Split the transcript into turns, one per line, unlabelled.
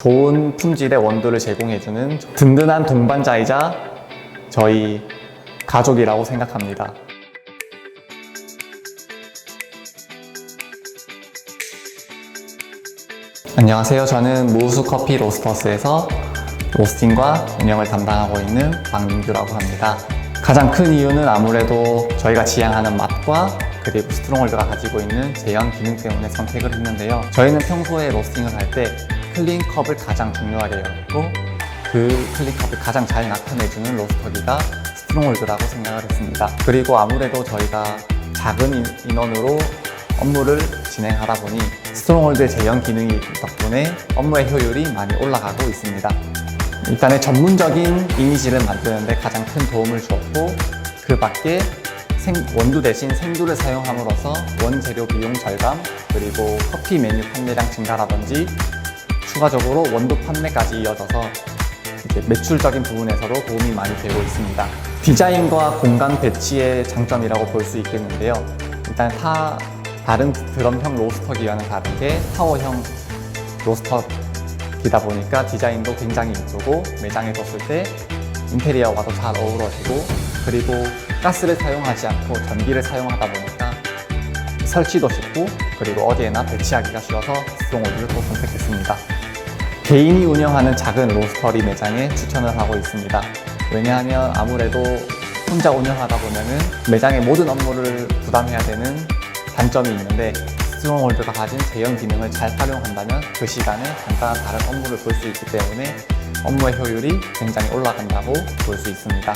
좋은 품질의 원두를 제공해주는 든든한 동반자이자 저희 가족이라고 생각합니다. 안녕하세요. 저는 무수 커피 로스터스에서 로스팅과 운영을 담당하고 있는 박민규라고 합니다. 가장 큰 이유는 아무래도 저희가 지향하는 맛과 그리고 스트롱홀드가 가지고 있는 제형 기능 때문에 선택을 했는데요. 저희는 평소에 로스팅을 할때 클린 컵을 가장 중요하게 여겼고 그 클린 컵을 가장 잘 나타내주는 로스터기가 스트롱홀드라고 생각을 했습니다. 그리고 아무래도 저희가 작은 인- 인원으로 업무를 진행하다 보니 스트롱홀드의 제형 기능이 덕분에 업무의 효율이 많이 올라가고 있습니다. 일단은 전문적인 이미지를 만드는데 가장 큰 도움을 주었고 그 밖에 생- 원두 대신 생두를 사용함으로써 원재료 비용 절감 그리고 커피 메뉴 판매량 증가라든지 추가적으로 원두 판매까지 이어져서 매출적인 부분에서도 도움이 많이 되고 있습니다. 디자인과 공간 배치의 장점이라고 볼 수 있겠는데요. 일단 타, 다른 드럼형 로스터기와는 다르게 타워형 로스터기다 보니까 디자인도 굉장히 이쁘고 매장에 뒀을 때 인테리어와도 잘 어우러지고 그리고 가스를 사용하지 않고 전기를 사용하다 보니까 설치도 쉽고 그리고 어디에나 배치하기가 쉬워서 스트롱오드를 또 선택했습니다. 개인이 운영하는 작은 로스터리 매장에 추천을 하고 있습니다. 왜냐하면 아무래도 혼자 운영하다 보면은 매장의 모든 업무를 부담해야 되는 단점이 있는데 스트롱홀드가 가진 제형 기능을 잘 활용한다면 그 시간에 간단한 다른 업무를 볼 수 있기 때문에 업무의 효율이 굉장히 올라간다고 볼 수 있습니다.